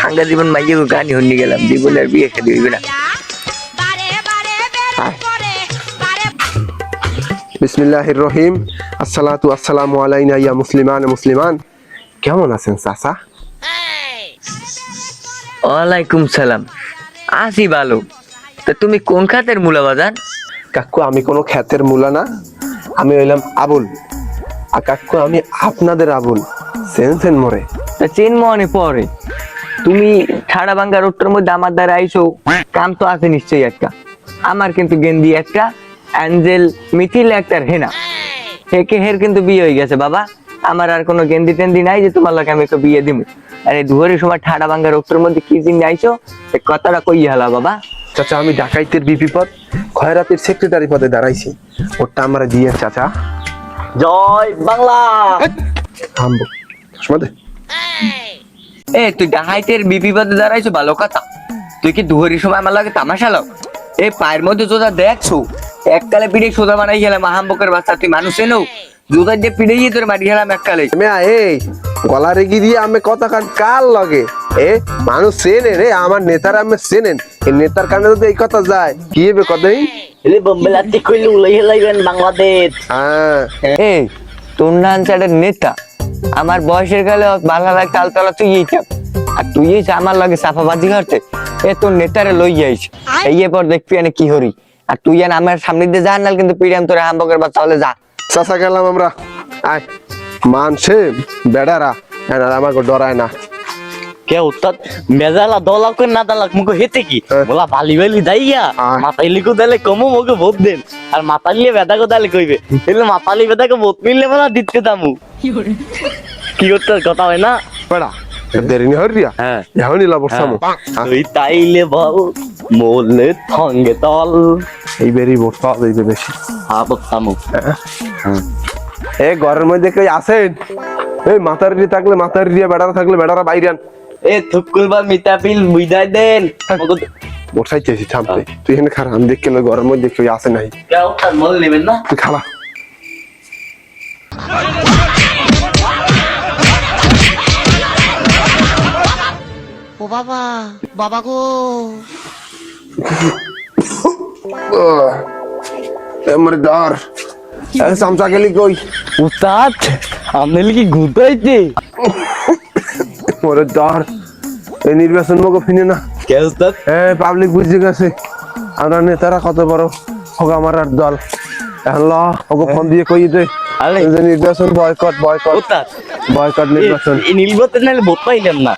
সাঙ্গা জীবন মাইয়ে গানি হন্নি গেলাম জীবন আর বিয়ে খেতে হইবে না। বারে বারে বের করে বারে বিসমিল্লাহির রহিম। আসসালাতু আসসালামু আলাইনা ইয়া মুসলিমান মুসলিমান। কেমন আছেন চাচা? ওয়ালাইকুম সালাম। আসি ভালো তা তুমি কোন খাতের মূলা বাজান কাকু আমি কোনো খ্যাতের মূলা না। আমি হইলাম আবুল। আর কাকু আমি আপনাদের আবুল। সেনসেন মরে। তা চেন মনে পড়ে। তুমি ঠাড়া ভাঙ্গা রোডটার মধ্যে আমার দ্বারা আইসো কাম তো আছে নিশ্চয়ই একটা। আমার কিন্তু গেন্দি একটা অ্যাঞ্জেল মিথিল একটা হেনা। হেকে হের কিন্তু বিয়ে হয়ে গেছে বাবা। আমার আর কোনো গেন্দি টেন্দি নাই যে তোমার লোকে আমি একটা বিয়ে দিব আরে দুয়ারের সময় ঠাড়া ভাঙ্গা রোডটার মধ্যে কি জিনিস আইসো সে কথাটা কই হালা বাবা? চাচা আমি ডাকাইতের বিপি পদ খয়রাতের সেক্রেটারি পদে দাঁড়াইছি। ওটা আমার দিয়ে চাচা। জয় বাংলা। থামবো। চশমা দে এ তুই ডাহাইতের বিপি পদে দাঁড়াইছো ভালো কথা। তুই কি দুহরির সময় আমার লাগে তামাশা লাগ এই পায়ের মধ্যে জোদা দেখছ? এককালে পিড়ে সোজা বানাই গেলাম মাহাম্বকের বাচ্চা তুই মানুষ এনো জোদা দিয়ে পিড়ে গিয়ে তোর মারি গেলাম এককালে। এই গলা রেগি দিয়ে আমি কথা কাল লগে? এ মানুষ চেনে রে আমার নেতার আমি চেনেন। এই নেতার কানে যদি এই কথা যায় কি হবে কতই এলে বোম্বেলাতে কইলে উলাই হেলাইবেন বাংলাদেশ। হ্যাঁ। এই সাইডের নেতা আমার বয়সের কালে বাংলা লাগে তালতলা তুই এই চাপ আর তুই এই আমার লাগে সাফাবাজি করতে এ তোর নেতারে লই যাইস। এই পর দেখবি এনে কি হরি। আর তুই এনে আমার সামনে দিয়ে যা না কিন্তু পিড়াম তোর হাম্বকের বাচ্চা হলে যা। চাচা গেলাম আমরা। আয় মানছে বেড়ারা আমাকে ডরায় না। কে উত্তর মেজালা দলাক করে না দলাক মুখে হেতে কি? হ্যাঁ। বলা বালি বালি দাইয়া। মাতাইলি কো দালে কমো মুখে ভোট দেন। আর মাতাইলে বেদা কো দালে কইবে এলে মাতালি বেদাকে ভোট মিললে বলা দিতে দামু। কি করতে কথা হয় না? বেড়া দেরি নি হরিয়া হ্যাঁ। এখনই লাবর সামু তুই তাইলে মোলে থঙ্গে তল। এই বেরি বেশি। সামু এ ঘরের মধ্যে কেউ আসেন এই মাথার রিয়ে থাকলে মাথার রিয়ে বেড়ারা থাকলে বেড়ারা বাইরে আন এ থুকুলবার মিতাপিল বুইদাই দেন। ভোট চাইতেছি থামতে। তুই এখানে খারাপ আমি দেখে লই ঘরের মধ্যে কেউ আসে নাই। মল নেবেন না? তুই খালা ও বাবা বাবা গো। আমার ডর চামচা গেলি কই? উস্তাদ আপনার কি ঘুরতে মোরে ডর এই নির্বাচন মুখে ফিনে না। হ্যাঁ পাবলিক বুঝে গেছে। আমরা নেতারা কত বড় হোক আমার আর দল। এখন ল ওকে ফোন দিয়ে কই দে। নির্বাচন বয়কট বয়কট বয়কট নির্বাচন। নির্বাচন নাহলে ভোট পাইলাম না।